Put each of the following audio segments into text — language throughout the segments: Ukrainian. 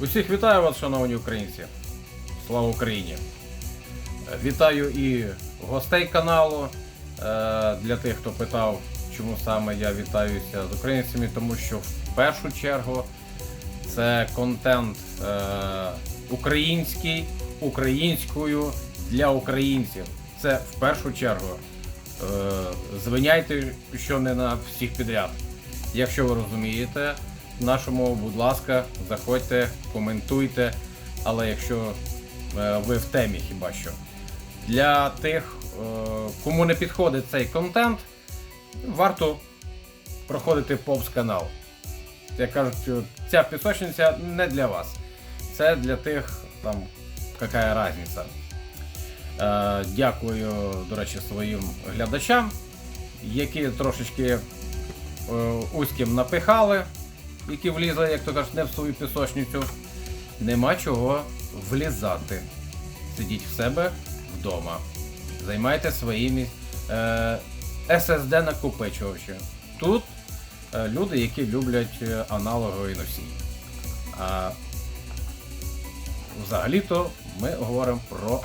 Усіх вітаю вас, шановні українці. Слава Україні! Е, Вітаю і гостей каналу. Е, Для тих, хто питав, чому саме я вітаюся з українцями, тому що в першу чергу це контент е, український, українською для українців. Це в першу чергу. Звиняйте, що не на всіх підряд. Якщо ви розумієте нашу мову, будь ласка, заходьте, коментуйте. Але якщо е, ви в темі хіба що. Для тих, е, кому не підходить цей контент, варто проходити повз канал. Як кажуть, ця пісочниця не для вас. Це для тих, там, яка різниця. Е, Дякую, до речі, своїм глядачам, які трошечки е, узьким напихали, які влізли, як то кажуть, не в свою пісочницю. Нема чого влізати. Сидіть в себе вдома. Займайте своїми е, SSD накопичувачі. Тут е, люди, які люблять е, аналоговий носій. А взагалі-то ми говоримо про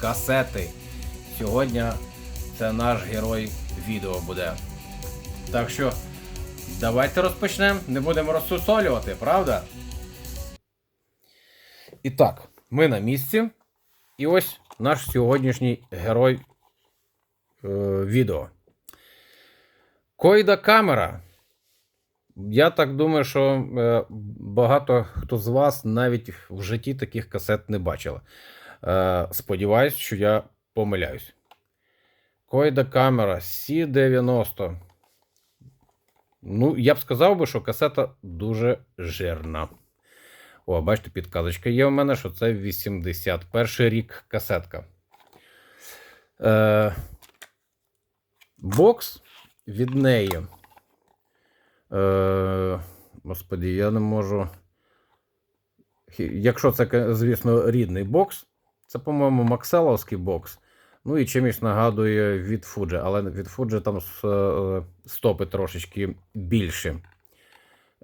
касети. Сьогодні це наш герой відео буде. Так що давайте розпочнемо, не будемо розсусолювати, правда? І так, ми на місці. І ось наш сьогоднішній герой е, відео. Койда камера. Я так думаю, що е, багато хто з вас навіть в житті таких касет не бачили. Е, сподіваюсь, що я помиляюсь. Койда камера C90. Ну, я б сказав би, що касета дуже жирна. О, бачите, підказочка є у мене, що це 81 рік касетка. Е, бокс від неї. Е, господі, я не можу. Якщо це, звісно, рідний бокс, це, по-моєму, Макселовський бокс. Ну і чимось нагадує від Fuji, але від Fuji там е, стопи трошечки більші.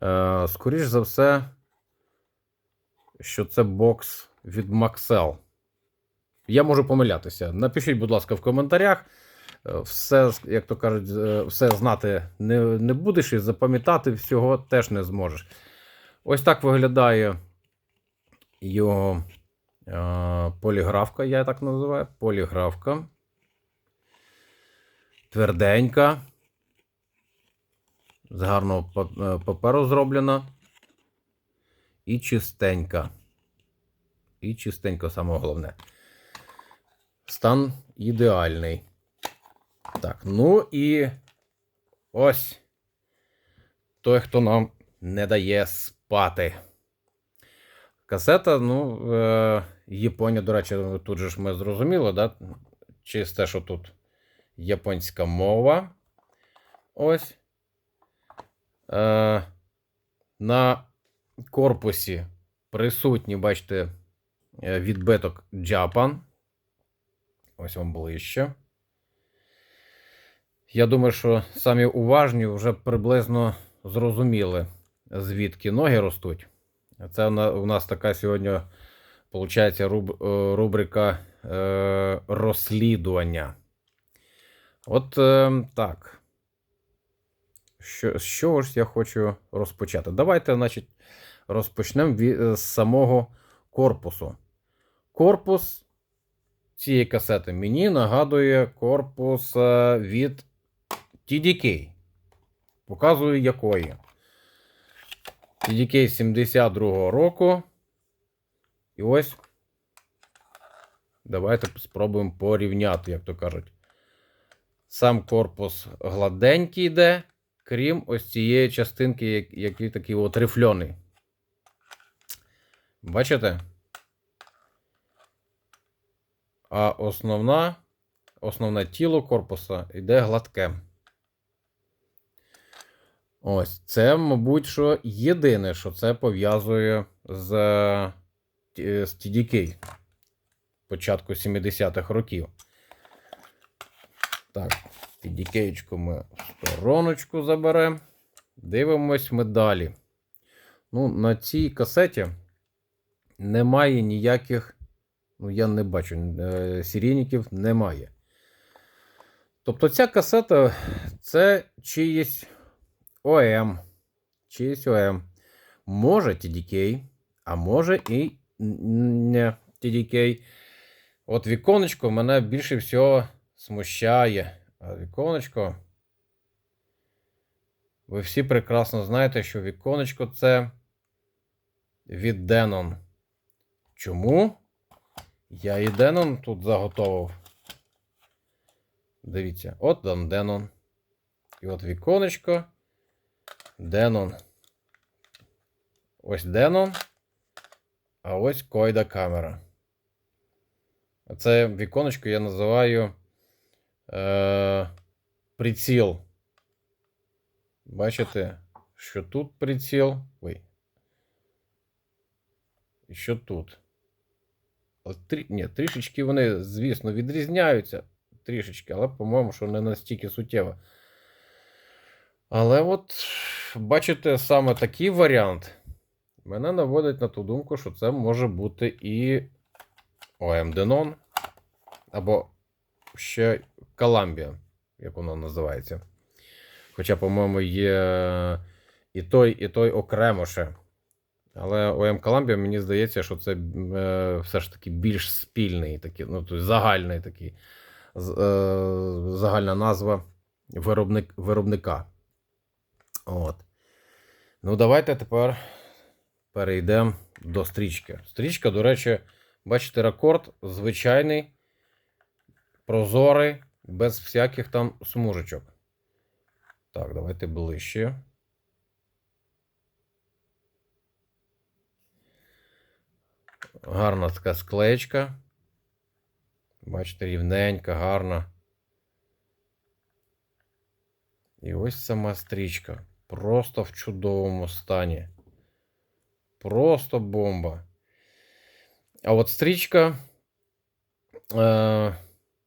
Е, Скоріш за все, що це бокс від Maxell. Я можу помилятися. Напишіть, будь ласка, в коментарях. Е, Все, як то кажуть, все знати не, не будеш і запам'ятати всього теж не зможеш. Ось так виглядає його поліграфка, я так називаю. Поліграфка. Тверденька. З гарного е, паперу зроблена. І чистенька. І чистенько, саме головне. Стан ідеальний. Так, ну і ось той, хто нам не дає спати. Касета, ну, е, Японія, до речі, тут же ж ми зрозуміли, да? Чисте, що тут японська мова. Ось. Е, на корпусі присутній, бачите, е, відбиток Japan. Ось вам ближче. Я думаю, що самі уважні вже приблизно зрозуміли, звідки ноги ростуть. Це у нас така сьогодні, руб, е, рубрика е, розслідування. От е, так. Що, з чого ж я хочу розпочати? Давайте, значить, розпочнемо з самого корпусу. Корпус цієї касети мені нагадує корпус від TDK. Показую якої. TDK 72-го року. І ось. Давайте спробуємо порівняти, як то кажуть. Сам корпус гладенький йде, крім ось цієї частинки, як- який такий от рифльоний. Бачите? А основна, основне тіло корпуса йде гладке. Ось це, мабуть, що єдине, що це пов'язує з TDK початку 70-х років. Так, TDK ми в стороночку заберемо. Дивимось ми далі. Ну, на цій касеті немає ніяких, ну я не бачу, е, серійників немає. Тобто ця касета це чиїсь ОМ. Чиїсь ОМ. Може TDK, а може і TDK. От віконечко мене більше всього смущає. А віконечко. Ви всі прекрасно знаєте, що віконечко це від Denon. Чому? Я і Denon тут заготовив. Дивіться, от там Denon. І от віконечко. Denon. Ось Denon. А ось койда камера. Це віконечко я називаю е, приціл. Бачите, що тут приціл. Ой. І що тут? Трі... Ні, трішечки вони, звісно, відрізняються. Трішечки, але, по-моєму, що не настільки суттєво. Але от, бачите, саме такий варіант мене наводить на ту думку, що це може бути і Denon, або ще Columbia, як воно називається. Хоча, по-моєму, є і той, і той окремо ще. Але OM Columbia, мені здається, що це е, все ж таки більш спільний, такий, ну, тобто загальний такий, е, загальна назва виробник, виробника. От. Ну, давайте тепер перейдемо до стрічки. Стрічка, до речі, бачите, рекорд звичайний, прозорий, без всяких там смужечок. Так, давайте ближче. Гарна така склеєчка. Бачите, рівненька, гарна. І ось сама стрічка. Просто в чудовому стані. Просто бомба. А от стрічка е,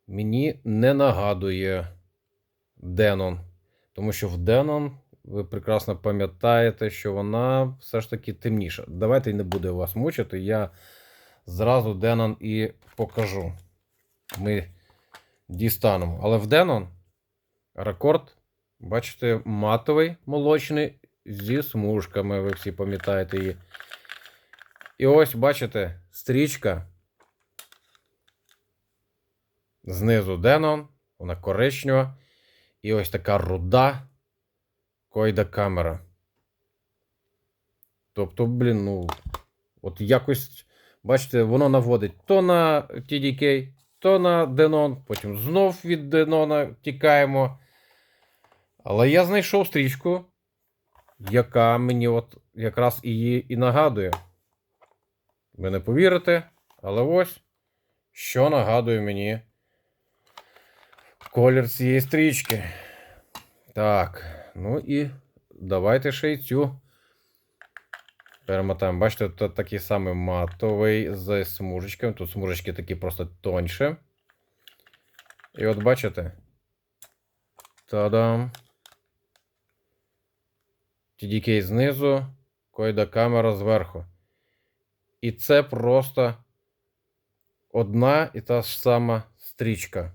мені не нагадує Denon. Тому що в Denon, ви прекрасно пам'ятаєте, що вона все ж таки темніша. Давайте не буде вас мучити. Я зразу Denon і покажу. Ми дістанемо. Але в Denon рекорд, бачите, матовий молочний зі смужками. Ви всі пам'ятаєте її. І ось, бачите, стрічка. Знизу Denon, вона коричнева. І ось така руда койда камера. Тобто, блін, ну, от якось, бачите, воно наводить то на TDK, то на Denon, потім знов від Denon тікаємо. Але я знайшов стрічку, яка мені от якраз її і нагадує. Ви не повірите, але ось що нагадує мені колір цієї стрічки. Так, ну і давайте ще й цю перемотаємо. Бачите, тут такий самий матовий з смужечками. Тут смужечки такі просто тоньше. І от бачите. Та-дам. TDK знизу, койда камера зверху. І це просто одна і та ж сама стрічка.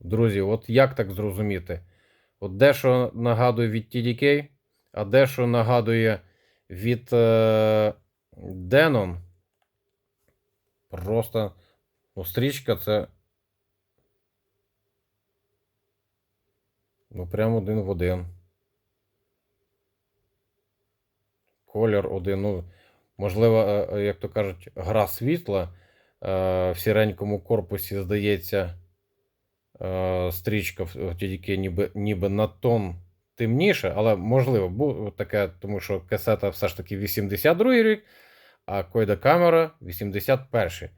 Друзі, от як так зрозуміти? От дещо нагадує від TDK, а дещо нагадує від е, Denon. Просто ну, стрічка це. Ну, прям один в один. Колір один. Ну, можливо, е, е, як то кажуть, гра світла. Е, В сіренькому корпусі, здається, стрічка в ніби, ніби на тон темніше, але можливо, бу- таке, тому що касета все ж таки 82 рік, а койда камера 81.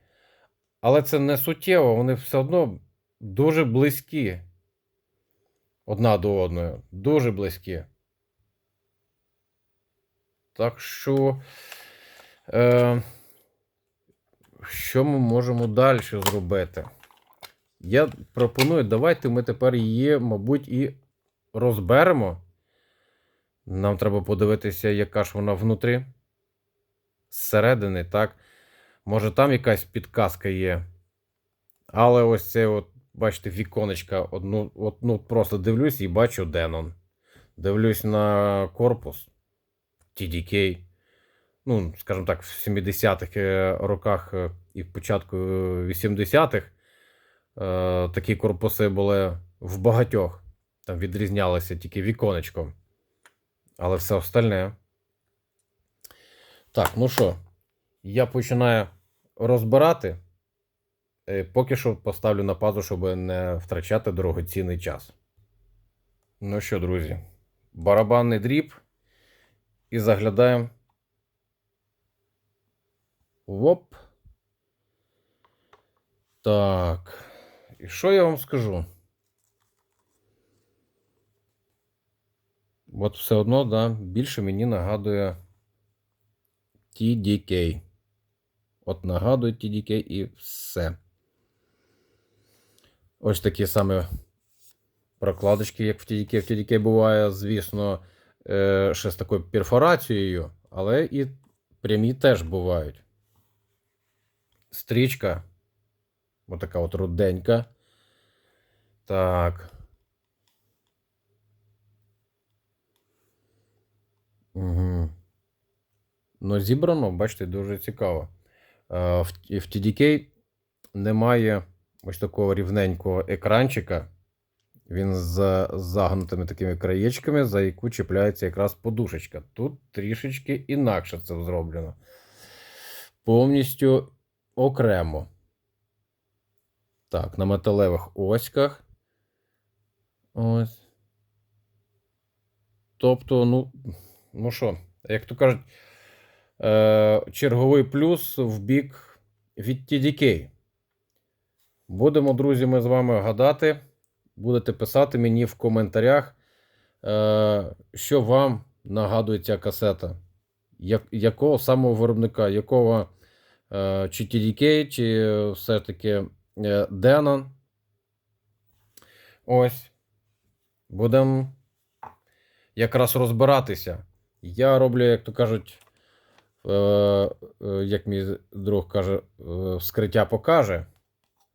Але це не суттєво, вони все одно дуже близькі одна до одної. Дуже близькі. Так що, е, що ми можемо далі зробити? Я пропоную, давайте ми тепер її, мабуть, і розберемо. Нам треба подивитися, яка ж вона внутрі. Зсередини, так? Може, там якась підказка є. Але ось це, от, бачите, віконечка, одну, от, ну, просто дивлюсь і бачу Denon. Дивлюсь на корпус TDK. Ну, скажімо так, в 70-х е, роках е, і в початку е, 80-х е, такі корпуси були в багатьох. Там відрізнялися тільки віконечком. Але все остальне. Так, ну що, я починаю розбирати. Поки що поставлю на пазу, щоб не втрачати дорогоцінний час. Ну що, друзі, барабанний дріб. І заглядаємо. Воп. Так. І що я вам скажу? От все одно, да, більше мені нагадує TDK. От нагадує TDK і все. Ось такі саме прокладочки, як в TDK. В TDK буває, звісно, е, ще з такою перфорацією, але і прямі теж бувають. Стрічка. Отака от руденька. Так. Угу. Ну, зібрано, бачите, дуже цікаво. Е, В, TDK немає ось такого рівненького екранчика. Він з загнутими такими краєчками, за яку чіпляється якраз подушечка. Тут трішечки інакше це зроблено. Повністю окремо. Так, на металевих оськах. Ось. Тобто, ну, ну що, як то кажуть, е, черговий плюс в бік від TDK. Будемо, друзі, ми з вами гадати. Будете писати мені в коментарях, е, що вам нагадує ця касета. Як, якого самого виробника, якого чи TDK, чи е, Denon. Ось. Будемо якраз розбиратися. Я роблю, як то кажуть, е, е, як мій друг каже, е, вскриття покаже.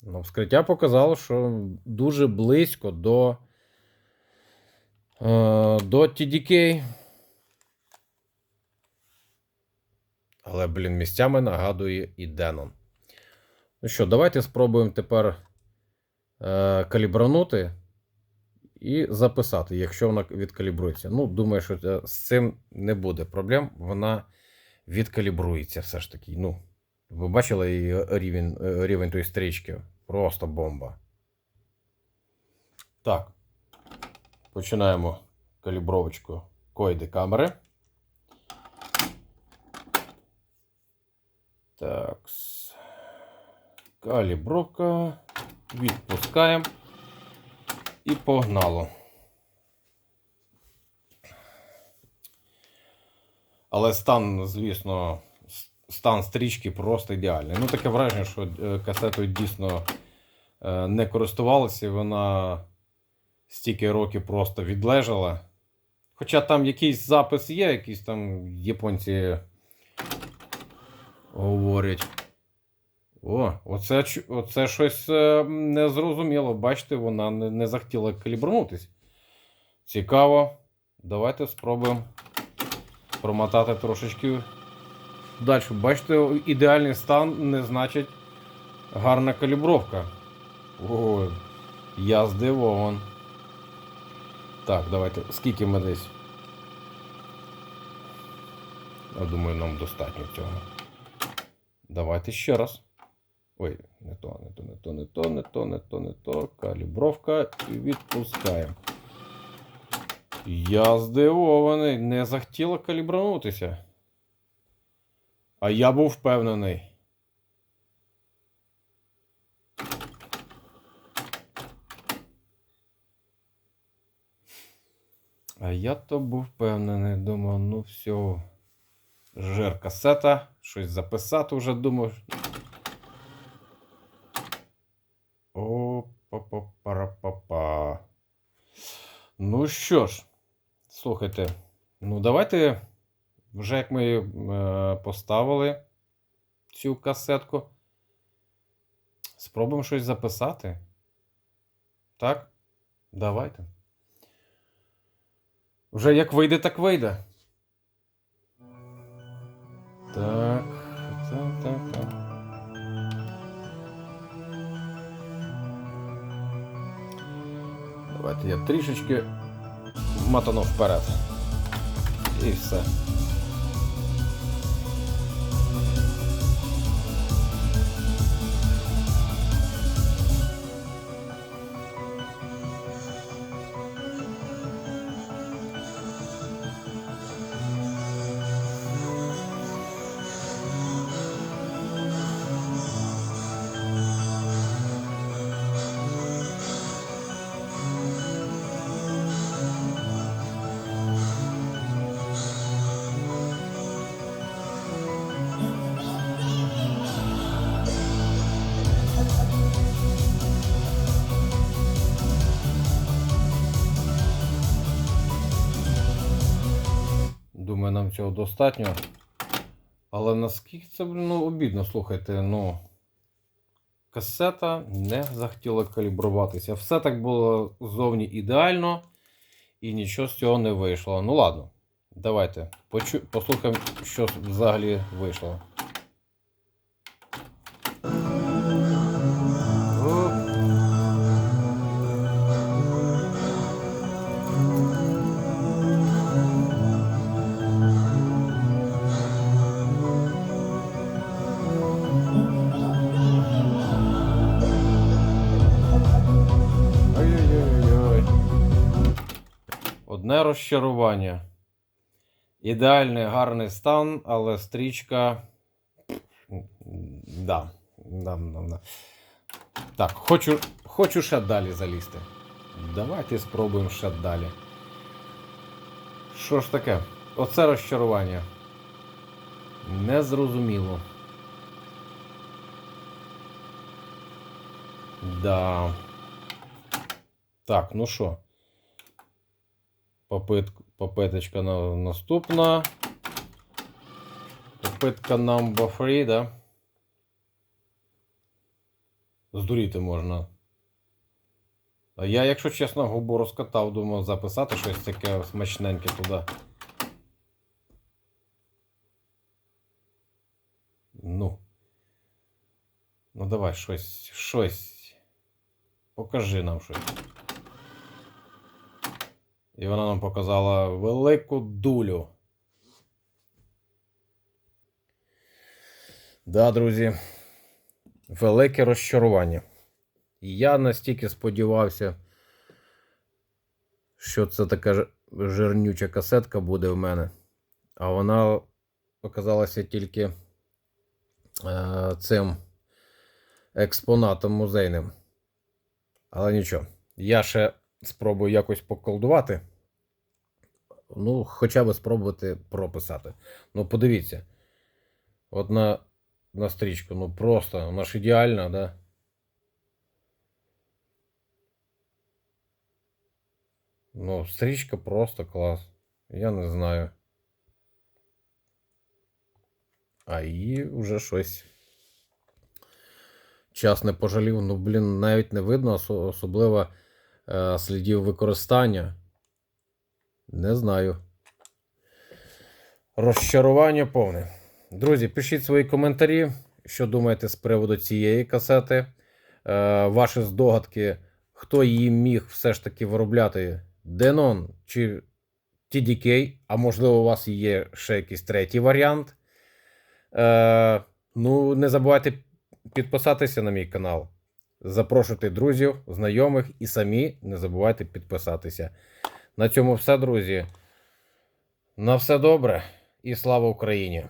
Ну, вскриття показало, що дуже близько до, е, до TDK. Але, блін, місцями нагадує і Denon. Ну що, давайте спробуємо тепер е, калібранути і записати, якщо вона відкалібрується. Ну, думаю, що е, з цим не буде проблем. Вона відкалібрується все ж таки. Ну, ви бачили її рівень, е, рівень тої стрічки? Просто бомба. Так. Починаємо калібровочку койди камери. Так. Калібровка. Відпускаємо. І погнало. Але стан, звісно, стан стрічки просто ідеальний. Ну, таке враження, що е, касетою дійсно е, не користувалися, вона стільки років просто відлежала. Хоча там якийсь запис є, якісь там японці говорять. О, оце, оце щось е, незрозуміло. Бачите, вона не, не захотіла калібрнутись. Цікаво. Давайте спробуємо промотати трошечки далі. Бачите, ідеальний стан не значить гарна калібровка. Ой, я здивован. Так, давайте. Скільки ми десь? Я думаю, нам достатньо цього. Давайте ще раз. Ой, не то, не то, не то, не то, не то, не то, не то. Калібровка і відпускаємо. Я здивований, не захотіло калібранутися. А я був впевнений. А я то був впевнений, думав, ну все. Жир касета, щось записати вже думав. О, па па пара па па Ну що ж, слухайте, Ну, давайте, вже як ми е, поставили цю касетку, спробуємо щось записати. Так? Давайте. Вже як вийде, так вийде. Я трішечки матану вперед. І все. Цього достатньо. Але наскільки це ну, обідно, слухайте, ну. Касета не захотіла калібруватися. Все так було зовні ідеально, і нічого з цього не вийшло. Ну ладно, давайте послухаємо, що взагалі вийшло. Розчарування. Ідеальний гарний стан, але стрічка. Да. Да, да, да. Так, хочу, хочу ще далі залізти. Давайте спробуємо ще далі. Що ж таке? Оце розчарування. Незрозуміло. Да. Так, ну що? Попит, попиточка на, наступна. Попитка number 3, да? Здуріти можна. А я, якщо чесно, губу розкатав, думав записати щось таке смачненьке туди. Ну. Ну давай щось, щось. Покажи нам щось. І вона нам показала велику дулю. Да, друзі. Велике розчарування. Я настільки сподівався, що це така жирнюча касетка буде в мене. А вона оказалася тільки е, цим експонатом музейним. Але нічого. Я ще спробую якось поколдувати. Ну, хоча б спробувати прописати. Ну, подивіться. От на, на стрічку, ну просто, вона ж ідеальна, да? Ну, стрічка просто клас. Я не знаю. А її вже щось. Час не пожалів. Ну, блін, навіть не видно, особливо е, слідів використання. Не знаю. Розчарування повне. Друзі, пишіть свої коментарі, що думаєте з приводу цієї касети. Е, ваші здогадки, хто її міг все ж таки виробляти Denon чи TDK, а можливо, у вас є ще якийсь третій варіант. Е, ну, не забувайте підписатися на мій канал. Запрошуйте друзів, знайомих і самі не забувайте підписатися. На цьому все, друзі. На все добре і слава Україні!